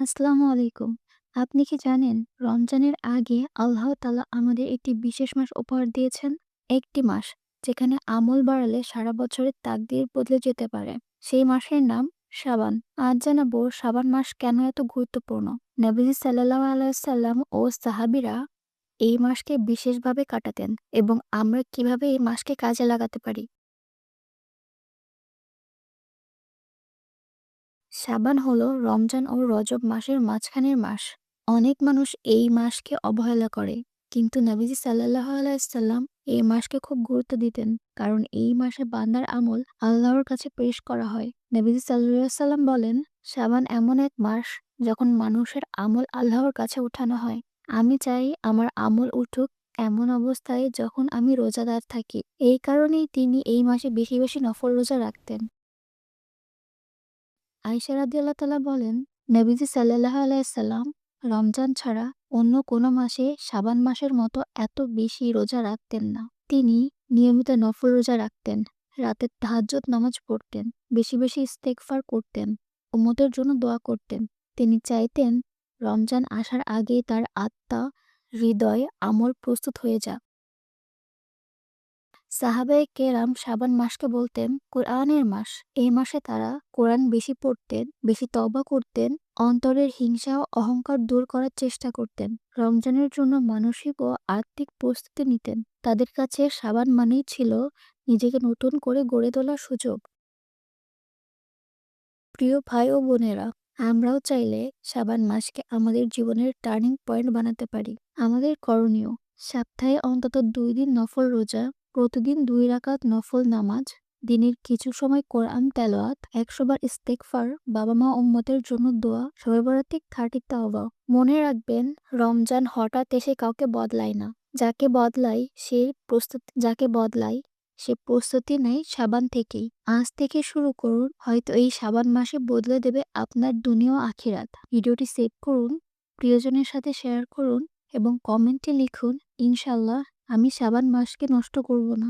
আসসালামু আলাইকুম। আপনি কি জানেন রমজানের আগে আল্লাহ তাআলা আমাদের একটি বিশেষ মাস উপহার দিয়েছেন? একটি মাস যেখানে আমল বাড়ালে সারা বছরের তাকদির বদলে যেতে পারে। সেই মাসের নাম শাবান। আজ জানাব শাবান মাস কেন এত গুরুত্বপূর্ণ। নবীজি সাল্লাল্লাহু ওয়াসাল্লাম ও সাহাবিরা এই মাসকে বিশেষভাবে কাটাতেন এবং আমরা কীভাবে এই মাসকে কাজে লাগাতে পারি। শাবান হলো রমজান ও রজব মাসের মাঝখানের মাস। অনেক মানুষ এই মাসকে অবহেলা করে। কিন্তু নবীজি সাল্লাল্লাহু আলাইসাল্লাম এই মাসকে খুব গুরুত্ব দিতেন কারণ এই মাসে বান্দার আমল আল্লাহর কাছে পেশ করা হয়। নবীজি সাল্লাল্লাহু সাল্লাম বলেন, শাবান এমন এক মাস যখন মানুষের আমল আল্লাহর কাছে উঠানো হয়। আমি চাই আমার আমল উঠুক এমন অবস্থায় যখন আমি রোজাদার থাকি। এই কারণেই তিনি এই মাসে বেশি বেশি নফল রোজা রাখতেন। আয়েশা রাদিয়াল্লাহু তাআলা বলেন, নবীজি সাল্লাল্লাহু আলাইসাল্লাম রমজান ছাড়া অন্য কোনো মাসে সাবান মাসের মতো এত বেশি রোজা রাখতেন না। তিনি নিয়মিত নফল রোজা রাখতেন, রাতের তাহাজ্জুদ নামাজ পড়তেন, বেশি বেশি ইস্তেগফার করতেন, উম্মতের জন্য দোয়া করতেন। তিনি চাইতেন রমজান আসার আগেই তার আত্মা, হৃদয়, আমল প্রস্তুত হয়ে যাক। সাহাবায়ে কেরাম শাবান মাসকে বলতেন কোরআনের মাস। এই মাসে তারা কোরআন বেশি পড়তেন, বেশি তবা করতেন, অন্তরের হিংসা ও অহংকার দূর করার চেষ্টা করতেন। রমজানের জন্য মানসিক ও আর্থিক প্রস্তুতি নিতেন। তাদের কাছে সাবান মানেই ছিল নিজেকে নতুন করে গড়ে তোলার সুযোগ। প্রিয় ভাই ও বোনেরা, আমরাও চাইলে সাবান মাসকে আমাদের জীবনের টার্নিং পয়েন্ট বানাতে পারি। আমাদের করণীয় সপ্তাহে অন্তত দুই দিন নফল রোজা, প্রতিদিন দুই রাকাত নফল নামাজ, দিনের কিছু সময় কোরআন তেলাওয়াত, একশোবার ইস্তেগফার, বাবা-মা উম্মতের জন্য দোয়া, শবে বরাতে খাঁটি তাওবা। মনে রাখবেন রমজান হঠাৎ এসে কাউকে বদলায় না। যাকে বদলায় সে প্রস্তুতি যাকে বদলায় সে প্রস্তুতি নেয় সাবান থেকেই। আজ থেকে শুরু করুন হয়তো এই সাবান মাসে বদলে দেবে আপনার দুনিয়া আখিরাত। ভিডিওটি সেভ করুন, প্রিয়জনের সাথে শেয়ার করুন এবং কমেন্টে লিখুন ইনশাআল্লাহ আমি সাবান মাসকে নষ্ট করব না।